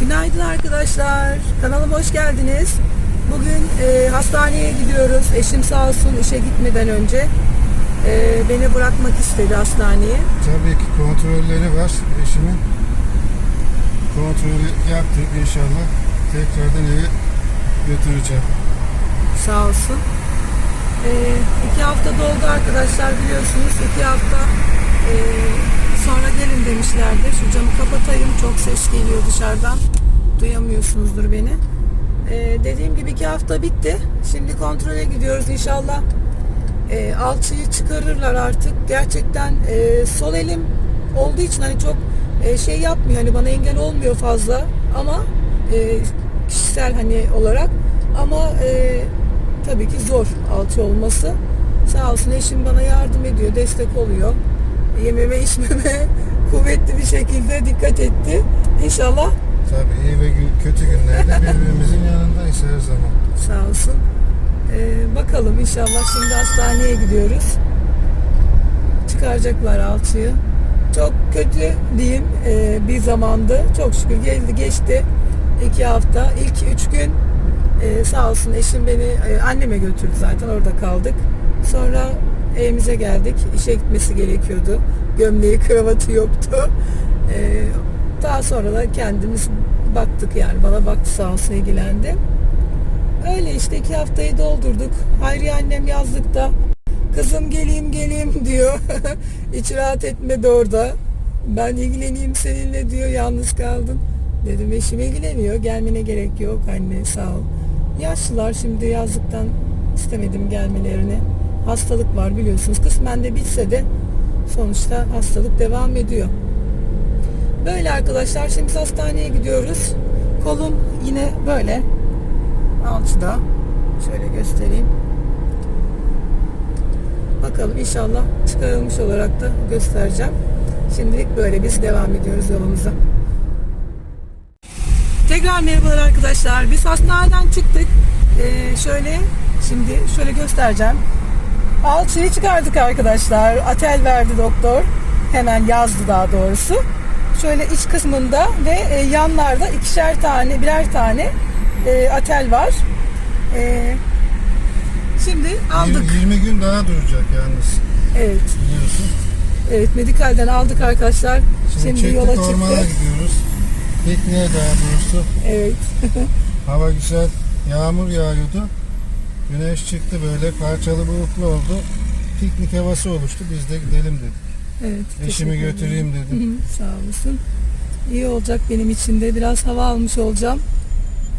Günaydın arkadaşlar. Kanalıma hoş geldiniz. Bugün e, hastaneye gidiyoruz. Eşim sağ olsun işe gitmeden önce e, beni bırakmak istedi hastaneye. Tabii ki kontrolleri var eşimin. Kontrolü yaptık inşallah. Tekrardan eve götüreceğim. Sağ olsun. E, iki hafta doldu arkadaşlar biliyorsunuz. İki hafta demişlerdi. Şu camı kapatayım. Çok ses geliyor dışarıdan. Duyamıyorsunuzdur beni. E, dediğim gibi iki hafta bitti. Şimdi kontrole gidiyoruz inşallah. E, alçıyı çıkarırlar artık. Gerçekten e, sol elim olduğu için hani çok e, şey yapmıyor. Hani bana engel olmuyor fazla ama e, kişisel hani olarak ama e, tabii ki zor alçı olması. Sağ olsun eşim bana yardım ediyor, destek oluyor. Yememe içmeme kuvvetli bir şekilde dikkat etti. İnşallah Tabii iyi ve kötü günlerde birbirimizin yanındayız her zaman. Sağ olsun. Ee, bakalım inşallah şimdi hastaneye gidiyoruz. Çıkaracaklar alçıyı. Çok kötü diyeyim ee, bir zamandı. Çok şükür geldi geçti. iki hafta. İlk üç gün ee, sağ olsun eşim beni e, anneme götürdü zaten orada kaldık. Sonra evimize geldik. İşe gitmesi gerekiyordu. Gömleği kravatı yoktu. Ee, daha sonra da kendimiz baktık yani. Bana baktı sağ olsun ilgilendi. Öyle işte iki haftayı doldurduk. Hayriye annem yazlıkta. Kızım geleyim geleyim diyor. Hiç rahat etmedi orada. Ben ilgileneyim seninle diyor. Yalnız kaldın. Dedim eşim ilgileniyor. Gelmene gerek yok anne sağ ol. Yaşlılar şimdi yazlıktan istemedim gelmelerini. Hastalık var biliyorsunuz. Kısmen de bitse de sonuçta hastalık devam ediyor. Böyle arkadaşlar şimdi hastaneye gidiyoruz. Kolum yine böyle alçıda. Şöyle göstereyim. Bakalım inşallah çıkarılmış olarak da göstereceğim. Şimdilik böyle biz devam ediyoruz yolumuza. Tekrar merhabalar arkadaşlar. Biz hastaneden çıktık. Ee, şöyle şimdi şöyle göstereceğim. Alçıyı çıkardık arkadaşlar. Atel verdi doktor. Hemen yazdı daha doğrusu. Şöyle iç kısmında ve e, yanlarda ikişer tane, birer tane e, atel var. E, şimdi aldık. 20, 20 gün daha duracak yalnız Evet. biliyorsun. Evet medikalden aldık arkadaşlar. Şimdi, Şimdi, yola ormana çıktık. gidiyoruz. Pikniğe daha doğrusu. Evet. Hava güzel. Yağmur yağıyordu. Güneş çıktı böyle parçalı bulutlu oldu. Piknik havası oluştu. Biz de gidelim dedik. Evet. Eşimi götüreyim dedim. Hı Sağ olasın. İyi olacak benim için de. Biraz hava almış olacağım.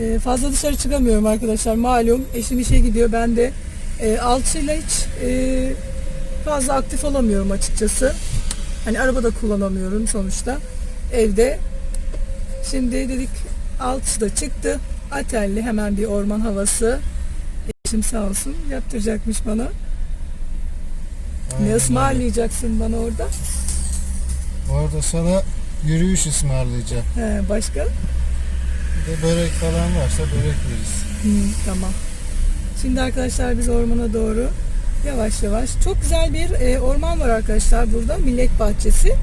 Ee, fazla dışarı çıkamıyorum arkadaşlar. Malum eşim işe gidiyor. Ben de e, alçıyla hiç e, fazla aktif olamıyorum açıkçası. Hani araba da kullanamıyorum sonuçta. Evde. Şimdi dedik alçı da çıktı. Atelli hemen bir orman havası. Eşim sağ olsun yaptıracakmış bana. Aynen Ne ısmarlayacaksın bana orada? Orada sana yürüyüş ısmarlayacağım. He, başka? Bir de börek falan varsa börek veririz. Hı, tamam. Şimdi arkadaşlar biz ormana doğru yavaş yavaş. Çok güzel bir e, orman var arkadaşlar burada. Millet bahçesi.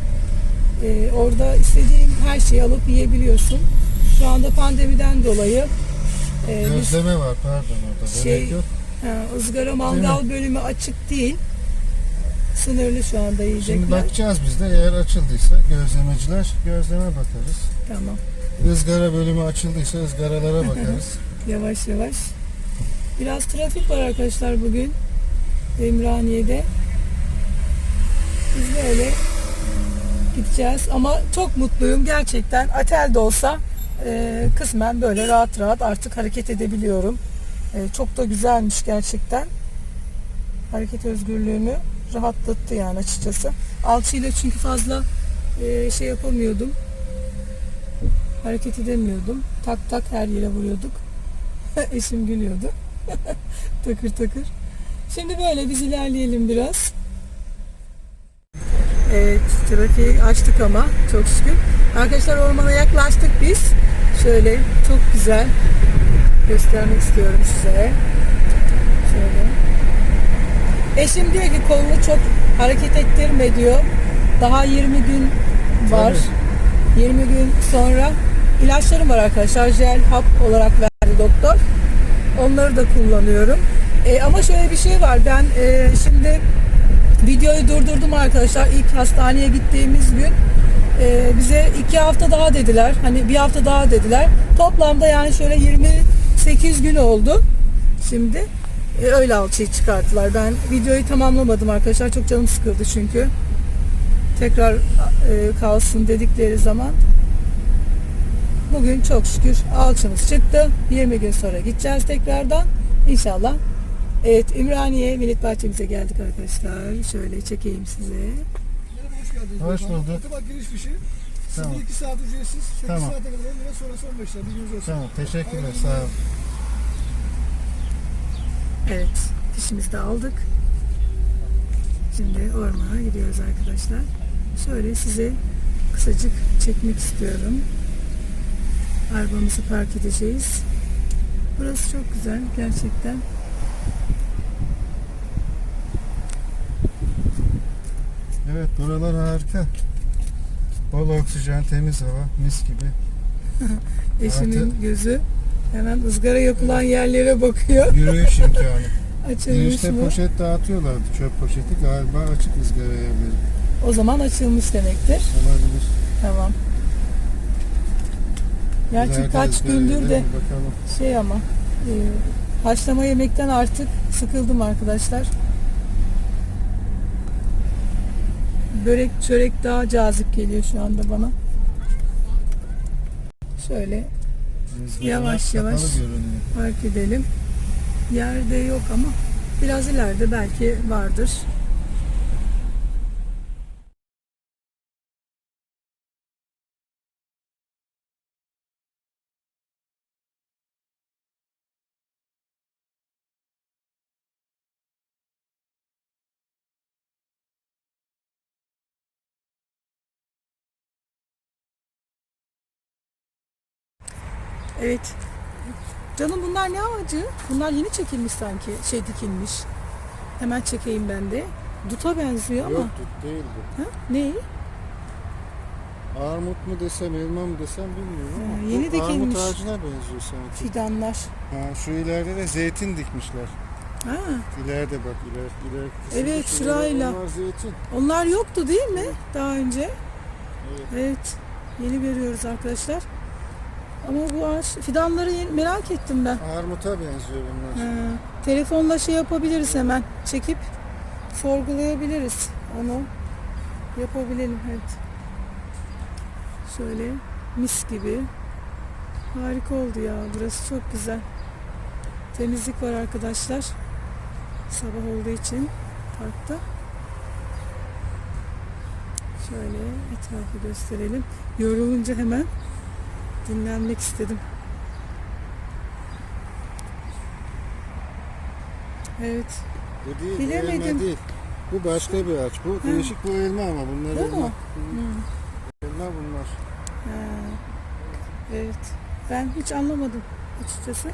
E, orada istediğin her şeyi alıp yiyebiliyorsun. Şu anda pandemiden dolayı e, Gözleme var pardon orada. Şey- yok. ha, ızgara mangal bölümü açık değil. Sınırlı şu anda Şimdi yiyecekler. bakacağız biz de eğer açıldıysa gözlemeciler gözleme bakarız. Tamam. Izgara bölümü açıldıysa ızgaralara bakarız. Yavaş yavaş. Biraz trafik var arkadaşlar bugün. Ümraniye'de. Biz de öyle gideceğiz. Ama çok mutluyum gerçekten. Atel de olsa e, kısmen böyle rahat rahat artık hareket edebiliyorum. E, çok da güzelmiş gerçekten. Hareket özgürlüğümü rahatlattı yani açıkçası. Alçıyla çünkü fazla e, şey yapamıyordum. Hareket edemiyordum. Tak tak her yere vuruyorduk. Eşim gülüyordu. takır takır. Şimdi böyle biz ilerleyelim biraz. Evet, trafiği açtık ama çok şükür. Arkadaşlar ormana yaklaştık biz. Şöyle çok güzel göstermek istiyorum size. Şöyle. Eşim diyor ki kolunu çok hareket ettirme diyor. Daha 20 gün var. 20 gün sonra ilaçlarım var arkadaşlar. Jel, hap olarak verdi doktor. Onları da kullanıyorum. E, ama şöyle bir şey var. Ben e, şimdi videoyu durdurdum arkadaşlar. İlk hastaneye gittiğimiz gün e, bize iki hafta daha dediler. Hani bir hafta daha dediler. Toplamda yani şöyle 28 gün oldu. Şimdi e, öyle alçıyı çıkarttılar. Ben videoyu tamamlamadım arkadaşlar. Çok canım sıkıldı çünkü. Tekrar e, kalsın dedikleri zaman Bugün çok şükür alçımız çıktı. 20 gün sonra gideceğiz tekrardan. İnşallah. Evet Ümraniye Millet Bahçemize geldik arkadaşlar. Şöyle çekeyim size. Geldiniz. Hoş beyefendi. bulduk. Otobank giriş fişi. Tamam. Şimdi 2 saat ücretsiz. 8 Tamam. saate kadar 10 lira sonrası 15 lira. Bilginiz olsun. Tamam teşekkürler Hayırlı sağ ol. Evet fişimizi de aldık. Şimdi ormana gidiyoruz arkadaşlar. Şöyle size kısacık çekmek istiyorum. Arabamızı park edeceğiz. Burası çok güzel gerçekten. Evet buralar harika. Bol oksijen, temiz hava, mis gibi. Eşimin Artı- gözü hemen ızgara yapılan yerlere bakıyor. Yürüyüş imkanı. Açılmış İşte mı? poşet dağıtıyorlardı çöp poşeti galiba açık ızgara yerleri. O zaman açılmış demektir. Olabilir. Tamam. Gerçi İleride kaç ızgara gündür yerleri de mi Bakalım. şey ama e, haşlama yemekten artık sıkıldım arkadaşlar. Börek çörek daha cazip geliyor şu anda bana. Şöyle Izgaralar Yavaş yavaş. fark edelim. Yerde yok ama biraz ileride belki vardır. Evet. Canım bunlar ne ağacı? Bunlar yeni çekilmiş sanki. Şey dikilmiş. Hemen çekeyim ben de. Duta benziyor ama. Yok tut değil bu. Ha? Ne? Armut mu desem, elma mı desem bilmiyorum ama. Ha, bu yeni dikilmiş. Armut ağacına benziyor sanki. Fidanlar. Ha, şu ileride de zeytin dikmişler. Ha, İleride bak iler, iler kısımda Evet, şu sırayla. Onlar zeytin. onlar yoktu değil mi daha önce? Evet. Evet. Yeni görüyoruz arkadaşlar. Ama bu ağaç fidanları merak ettim ben. Armuta benziyor bunlar. Ha, telefonla şey yapabiliriz hemen. Çekip sorgulayabiliriz onu. Yapabilelim evet. Şöyle mis gibi. Harika oldu ya. Burası çok güzel. Temizlik var arkadaşlar. Sabah olduğu için parkta. Şöyle etrafı gösterelim. Yorulunca hemen dinlenmek istedim. Evet. Bu değil, bu Bilemedim. elma değil. Bu başka bir ağaç. Bu değişik bu elma ama bunlar Bu elma. mu? Hı. Elma bunlar. Ha, evet. Ben hiç anlamadım açıkçası.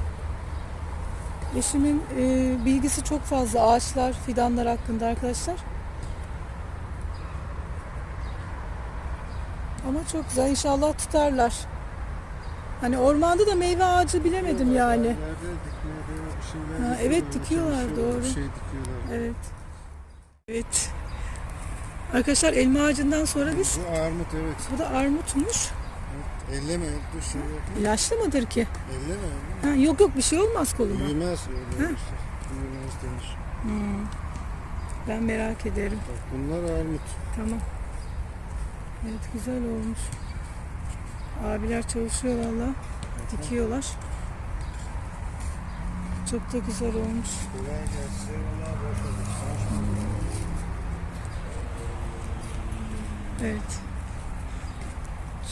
Eşimin e, bilgisi çok fazla ağaçlar, fidanlar hakkında arkadaşlar. Ama çok güzel. İnşallah tutarlar. Hani ormanda da meyve ağacı bilemedim yani. Dikmeye bir şeyler Ha, evet, dikiyorlar, doğru. Bir şey dikiyorlar. Evet. Evet. Arkadaşlar elma ağacından sonra biz Bu armut evet. bu da armutmuş. Elleme dur şey yok. İlaçlı mıdır ki? Elleme. Ha, yok yok bir şey olmaz koluma. Büyümez öyle Ha. denir. Hmm. Ben merak ederim. Bak bunlar armut. Tamam. Evet güzel olmuş. Abiler çalışıyor valla. Dikiyorlar. Çok da güzel olmuş. Evet.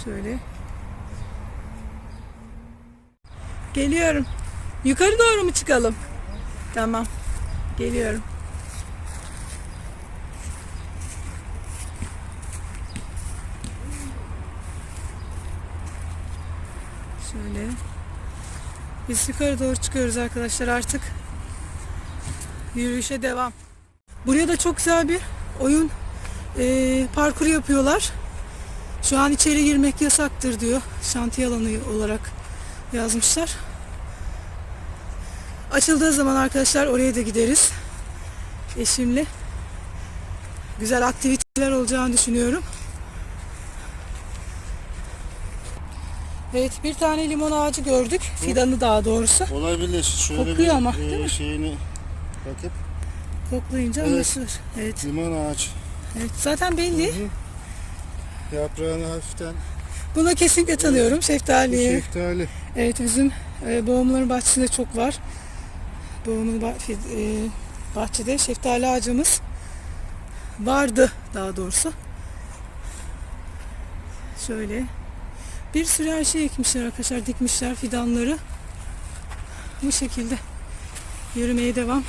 Şöyle. Geliyorum. Yukarı doğru mu çıkalım? Tamam. Geliyorum. Şöyle. Biz yukarı doğru çıkıyoruz arkadaşlar artık. Yürüyüşe devam. Buraya da çok güzel bir oyun e, parkuru yapıyorlar. Şu an içeri girmek yasaktır diyor. Şantiye alanı olarak yazmışlar. Açıldığı zaman arkadaşlar oraya da gideriz. Eşimle. Güzel aktiviteler olacağını düşünüyorum. Evet bir tane limon ağacı gördük. Fidanı daha doğrusu. Olabilir. Şöyle Kokuyor bir ama, e, değil mi? şeyini bakıp Koklayınca Evet. anlaşılır. Evet. limon ağaç evet. Zaten belli. yaprağını hafiften Bunu kesinlikle tanıyorum. bu Şeftali. şeftali. Evet bizim e, babamların bahçesinde çok var. Babamın bah- e, bahçede şeftali ağacımız vardı daha doğrusu. Şöyle bir sürü her şey ekmişler arkadaşlar dikmişler fidanları. Bu şekilde yürümeye devam.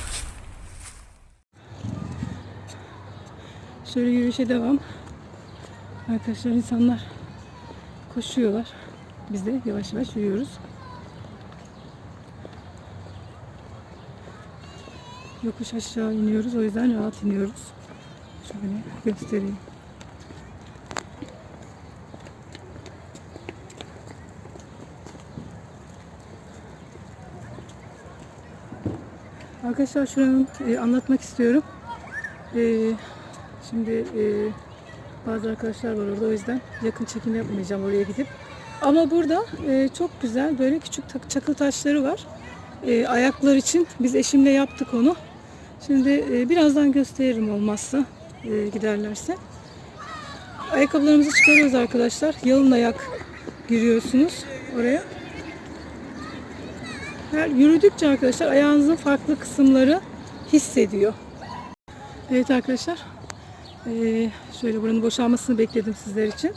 Şöyle yürüyüşe devam. Arkadaşlar insanlar koşuyorlar. Biz de yavaş yavaş yürüyoruz. Yokuş aşağı iniyoruz. O yüzden rahat iniyoruz. Şöyle göstereyim. Arkadaşlar şuranın e, anlatmak istiyorum. E, şimdi e, bazı arkadaşlar var orada o yüzden yakın çekim yapmayacağım oraya gidip. Ama burada e, çok güzel böyle küçük çakıl taşları var. E, ayaklar için biz eşimle yaptık onu. Şimdi e, birazdan gösteririm olmazsa e, giderlerse. Ayakkabılarımızı çıkarıyoruz arkadaşlar. Yalın ayak giriyorsunuz oraya. Her yürüdükçe arkadaşlar ayağınızın farklı kısımları hissediyor. Evet arkadaşlar. Ee, şöyle buranın boşalmasını bekledim sizler için.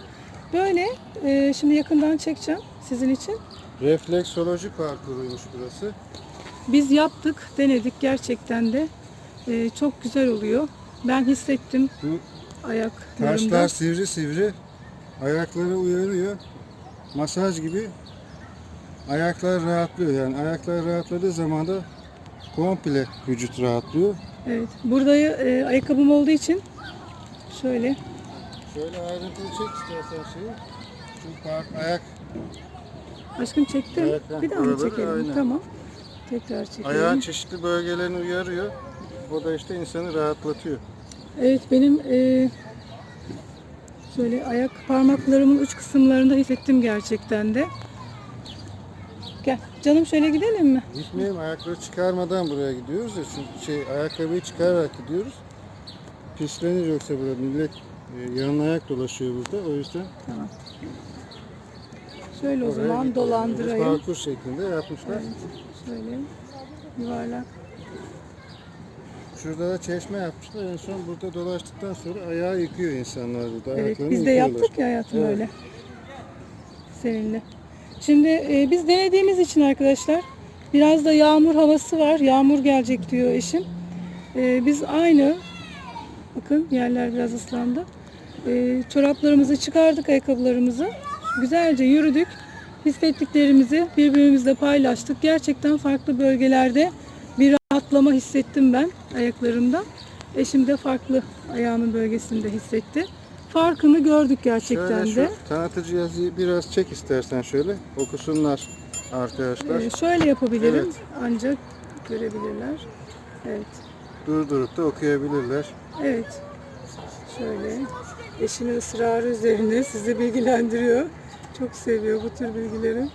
Böyle e, şimdi yakından çekeceğim sizin için. Refleksoloji parkuruymuş burası. Biz yaptık, denedik gerçekten de e, çok güzel oluyor. Ben hissettim Bu ayaklarımda. taşlar sivri sivri. Ayakları uyarıyor. Masaj gibi. Ayaklar rahatlıyor. Yani ayaklar rahatladığı zaman da komple vücut rahatlıyor. Evet. Burada e, ayakkabım olduğu için şöyle Şöyle ayrıntılı çek istersen şeyi. Şu park, ayak, aşkım çektim. Evet, Bir daha mı çekelim? aynen. Tamam. Tekrar çekelim. ayağın çeşitli bölgelerini uyarıyor. O da işte insanı rahatlatıyor. Evet benim e, şöyle ayak parmaklarımın uç kısımlarında hissettim gerçekten de. Gel canım şöyle gidelim mi? Gitmeyelim ayakları çıkarmadan buraya gidiyoruz ya çünkü şey ayakkabıyı çıkararak gidiyoruz. Pislenir yoksa burada millet e, yarın ayak dolaşıyor burada o yüzden Tamam. Şöyle o oraya zaman gitmeyelim. dolandırayım. Parkur şeklinde yapmışlar. Şöyle yuvarlak. Şurada da çeşme yapmışlar. En son burada dolaştıktan sonra ayağı yıkıyor insanlar burada. Evet Ayaklarını biz de yıkıyorlar. yaptık ya hayatım Evet. öyle. Seninle. Şimdi e, biz denediğimiz için arkadaşlar biraz da yağmur havası var. Yağmur gelecek diyor eşim. E, biz aynı bakın yerler biraz ıslandı. E, çoraplarımızı çıkardık ayakkabılarımızı. Güzelce yürüdük. Hissettiklerimizi birbirimizle paylaştık. Gerçekten farklı bölgelerde bir rahatlama hissettim ben ayaklarımda. Eşim de farklı ayağının bölgesinde hissetti. Farkını gördük gerçekten Şöyle de. şu tanıtıcı yazıyı biraz çek istersen şöyle. Okusunlar arkadaşlar. Ee, şöyle yapabilirim Evet. ancak görebilirler. Evet. Durdurup da okuyabilirler. Evet. Şöyle. Eşimin ısrarı üzerine sizi bilgilendiriyor. Çok seviyor bu tür bilgileri.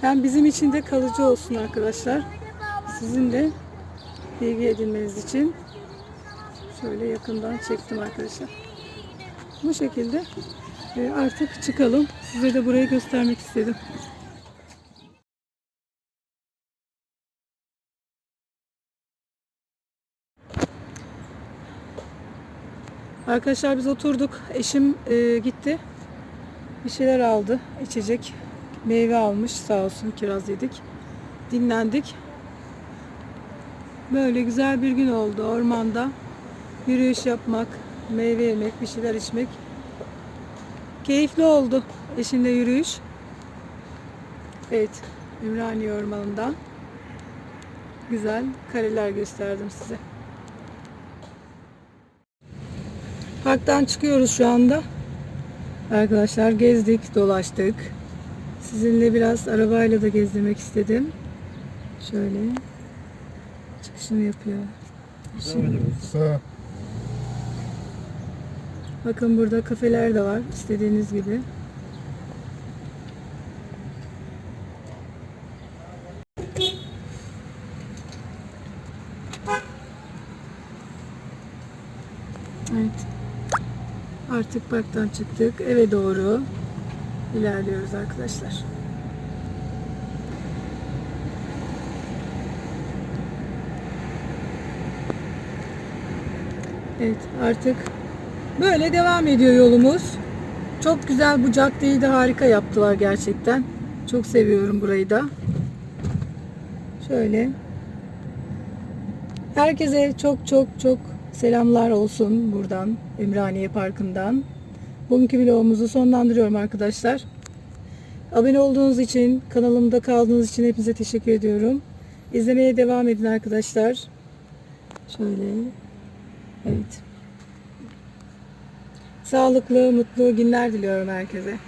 Hem bizim için de kalıcı olsun arkadaşlar. Sizin de bilgi edinmeniz için şöyle yakından çektim arkadaşlar. Bu şekilde e, artık çıkalım. Size de burayı göstermek istedim. Arkadaşlar biz oturduk. Eşim e, gitti. Bir şeyler aldı. içecek. Meyve almış sağ olsun kiraz yedik. Dinlendik. Böyle güzel bir gün oldu ormanda. Yürüyüş yapmak, meyve yemek, bir şeyler içmek. Keyifli oldu eşimle yürüyüş. Evet, Ümraniye Ormanı'ndan güzel kareler gösterdim size. Parktan çıkıyoruz şu anda. Arkadaşlar gezdik, dolaştık. Sizinle biraz arabayla da gezdirmek istedim. Şöyle çıkışını yapıyor. Şimdi, Sağ. Bakın burada kafeler de var istediğiniz gibi. Evet. Artık parktan çıktık. Eve doğru ilerliyoruz arkadaşlar. Evet artık böyle devam ediyor yolumuz. Çok güzel bu caddeyi de harika yaptılar gerçekten. Çok seviyorum burayı da. Şöyle. Herkese çok çok çok selamlar olsun buradan Ümraniye Parkı'ndan. Bugünkü vlogumuzu sonlandırıyorum arkadaşlar. Abone olduğunuz için, kanalımda kaldığınız için hepinize teşekkür ediyorum. İzlemeye devam edin arkadaşlar. Şöyle. Evet. Sağlıklı, mutlu günler diliyorum herkese.